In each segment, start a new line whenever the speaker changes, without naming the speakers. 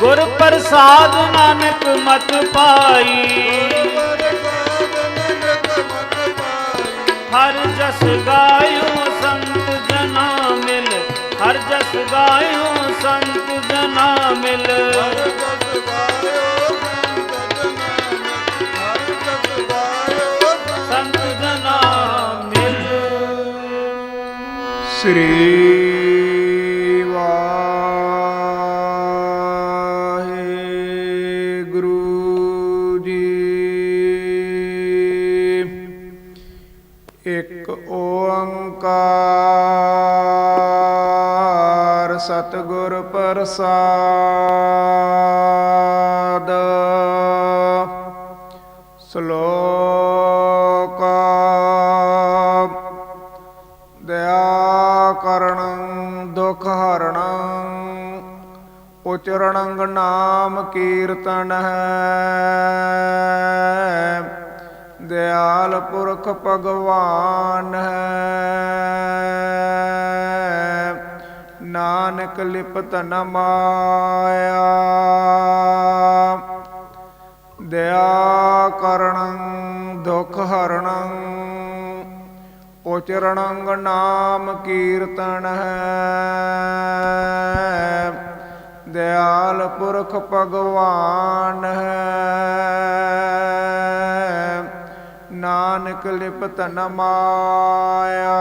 ਗੁਰ ਪ੍ਰਸਾਦ ਨਾਨਕ ਮਤ ਪਾਈ। ਹਰ ਜਸ ਗਾਇਓ ਸੰਤ ਜਨਾ ਮਿਲ, ਹਰ ਜਸ ਗਾਇਓ ਸੰਤ ਜਨਾ ਮਿਲ। ਸੰਤ ਜਨਾ ਮਿਲ।
ਸ੍ਰੀ ਇੱਕ ਓੰਕਾਰ ਸਤਿਗੁਰ ਪ੍ਰਸਾਦ। ਸ਼ਲੋਕ ਦਇਆ ਕਰਣ ਦੁਖ ਹਰਣ ਉਚਰਣੰ ਨਾਮ ਕੀਰਤਨ ਹੈ। ਦਿਆਲ ਪੁਰਖ ਭਗਵਾਨ ਹੈ। ਨਾਨਕ ਲਿਪਤ ਨ ਮਾਇਆ। ਦਇਆ ਕਰਣੰ, ਦੁਖ ਹਰਣੰ, ਉਚਰਣੰ ਨਾਮ ਕੀਰਤਨ ਹੈ। ਦਿਆਲ ਪੁਰਖ ਭਗਵਾਨ ਹੈ। ਨਾਨਕ ਲਿਪਤ ਨ ਮਾਇਆ।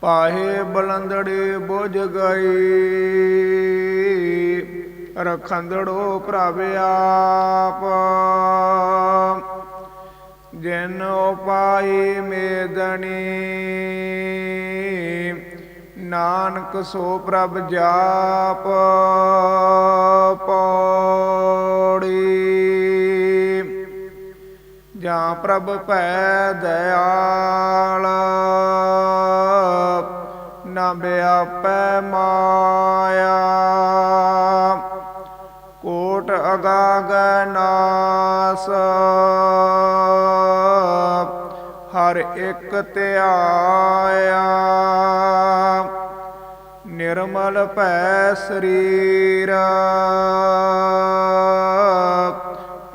ਪਾਹੇ ਬਲੰਦੜੇ ਬੁਝ ਗਈ, ਰਖੰਦੜੋ ਪ੍ਰਭ ਆਪ। ਜਿਨ ਉਪਾਈ ਮੇਦਣੀ, ਨਾਨਕ ਸੋ ਪ੍ਰਭ ਜਾਪ। ਪੌੜੀ ਜਾਂ ਪ੍ਰਭ ਭੈ ਦਇਆਲ ਨਾ ਬਿਆਪੈ ਮਾਇਆ। ਕੋਟ ਅਗਾਗ ਨਾਸ, ਹਰ ਇੱਕ ਧਿਆਇਆ ਨਿਰਮਲ ਭੈ ਸਰੀਰ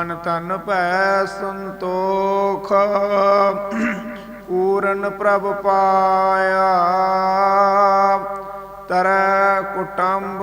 ਮਨ ਤਨ ਭੈ ਸੰਤੋਖ ਪੂਰਨ ਪ੍ਰਭ ਪਾਇਆ। ਤਰੈ ਕੁਟੰਬ